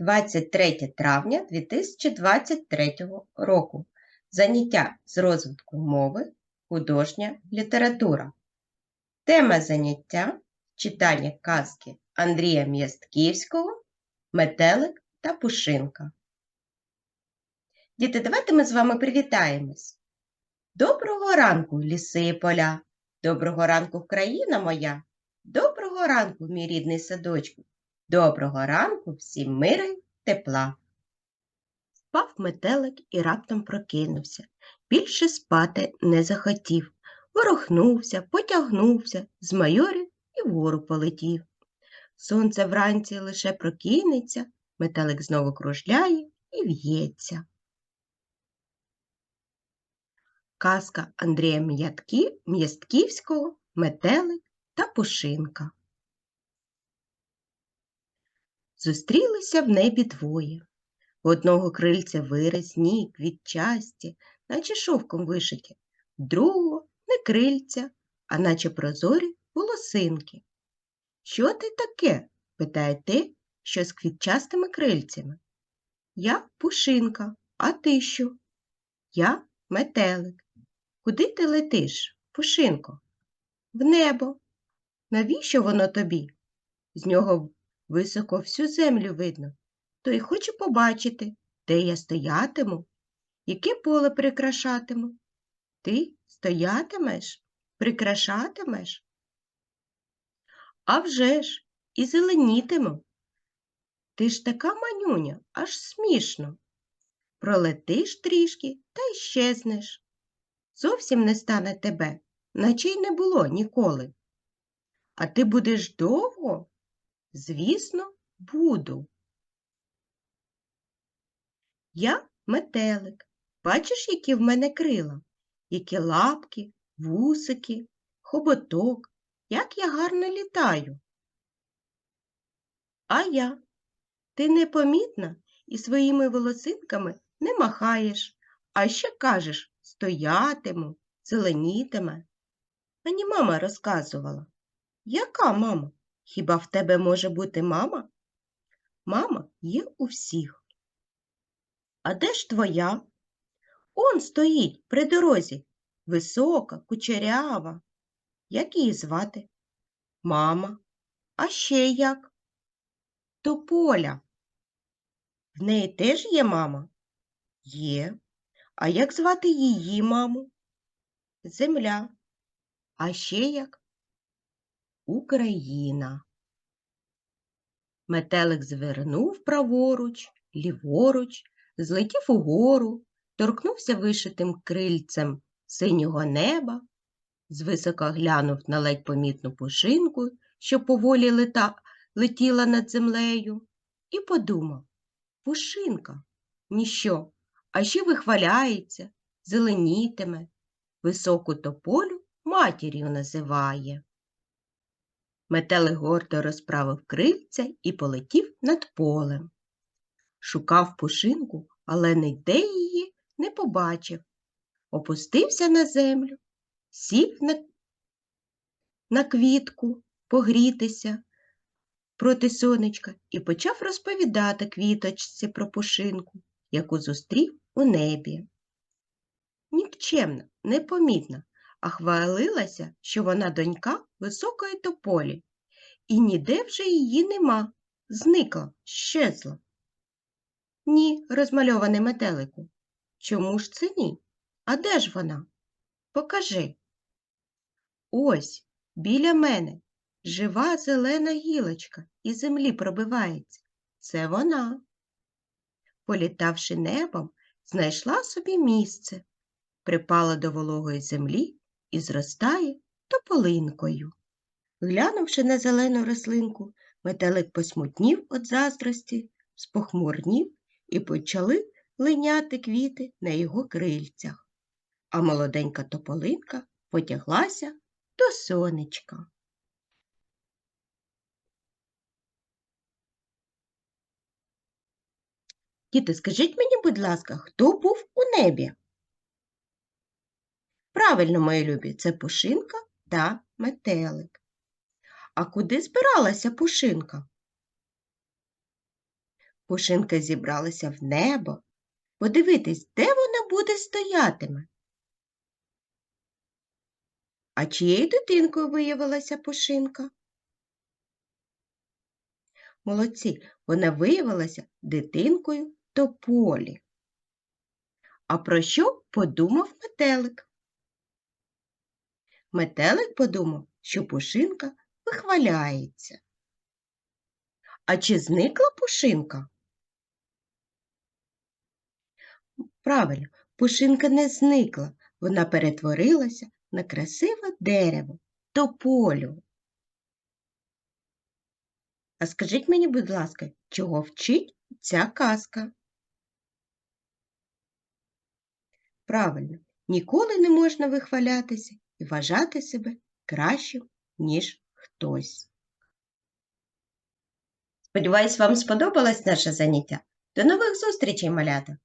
23 травня 2023 року. Заняття з розвитку мови, художня література. Тема заняття читання казки Андрія М'ястківського Метелик та Пушинка. Діти, давайте ми з вами привітаємось. Доброго ранку, ліси і поля. Доброго ранку, країна моя. Доброго ранку, мій рідний садочку. Доброго ранку всім миру й тепла. Спав метелик і раптом прокинувся. Більше спати не захотів. Ворухнувся, потягнувся, змайорів і вгору полетів. Сонце вранці лише прокинеться, метелик знову кружляє і в'ється. Казка Андрія М'яткі- М'ястківського Метелик та Пушинка. Зустрілися в небі двоє. В одного крильця вираз ніг, відчасті, наче шовком вишиті, другого не крильця, а наче прозорі волосинки. Що ти таке? питає те, що з квітчастими крильцями. Я пушинка, а ти що? Я метелик. Куди ти летиш, пушинко? В небо. Навіщо воно тобі? З нього високо всю землю видно, то й хочу побачити, де я стоятиму, яке поле прикрашатиму. Ти стоятимеш, прикрашатимеш? А вже ж, і зеленітиму. Ти ж така манюня, аж смішно. Пролетиш трішки та й щезнеш. Зовсім не стане тебе, наче й не було ніколи. А ти будеш довго? Звісно, буду. Я метелик. Бачиш, які в мене крила, які лапки, вусики, хоботок, як я гарно літаю. А я, ти непомітна і своїми волосинками не махаєш, а ще кажеш стоятиму, зеленітиме. Мені мама розказувала. Яка мама? Хіба в тебе може бути мама? Мама є у всіх. А де ж твоя? Он стоїть при дорозі, висока, кучерява. Як її звати? Мама. А ще як? Тополя. В неї теж є мама? Є. А як звати її маму? Земля. А ще як? Україна. Метелик звернув праворуч, ліворуч, злетів угору, торкнувся вишитим крильцем синього неба, звисока глянув на ледь помітну пушинку, що поволі лета, летіла над землею, і подумав Пушинка, ніщо, а ще вихваляється, зеленітиме, високу тополю матір'ю називає. Метелик гордо розправив крильця і полетів над полем. Шукав пушинку, але ніде її не побачив. Опустився на землю, сів на, на квітку погрітися проти сонечка і почав розповідати квіточці про пушинку, яку зустрів у небі. Нікчемна, непомітна, а хвалилася, що вона донька високої тополі, і ніде вже її нема, зникла, щезла. Ні, розмальований метелику. Чому ж це ні? А де ж вона? Покажи. Ось, біля мене, жива зелена гілочка із землі пробивається. Це вона. Політавши небом, знайшла собі місце, припала до вологої землі і зростає тополинкою. Глянувши на зелену рослинку, метелик посмутнів від заздрості, спохмурнів і почали линяти квіти на його крильцях, а молоденька тополинка потяглася до сонечка. Діти, скажіть мені, будь ласка, хто був у небі? Правильно, мої любі, це пушинка та метелик. А куди збиралася пушинка? Пушинка зібралася в небо. Подивитись, де вона буде стоятиме. А чиєю дитинкою виявилася Пушинка? Молодці, вона виявилася дитинкою тополі. А про що подумав метелик? Метелик подумав, що Пушинка вихваляється. А чи зникла Пушинка? Правильно, Пушинка не зникла, вона перетворилася на красиве дерево, тополю. А скажіть мені, будь ласка, чого вчить ця казка? Правильно, ніколи не можна вихвалятися і вважати себе кращим, ніж хтось. Сподіваюсь, вам сподобалось наше заняття. До нових зустрічей, малята!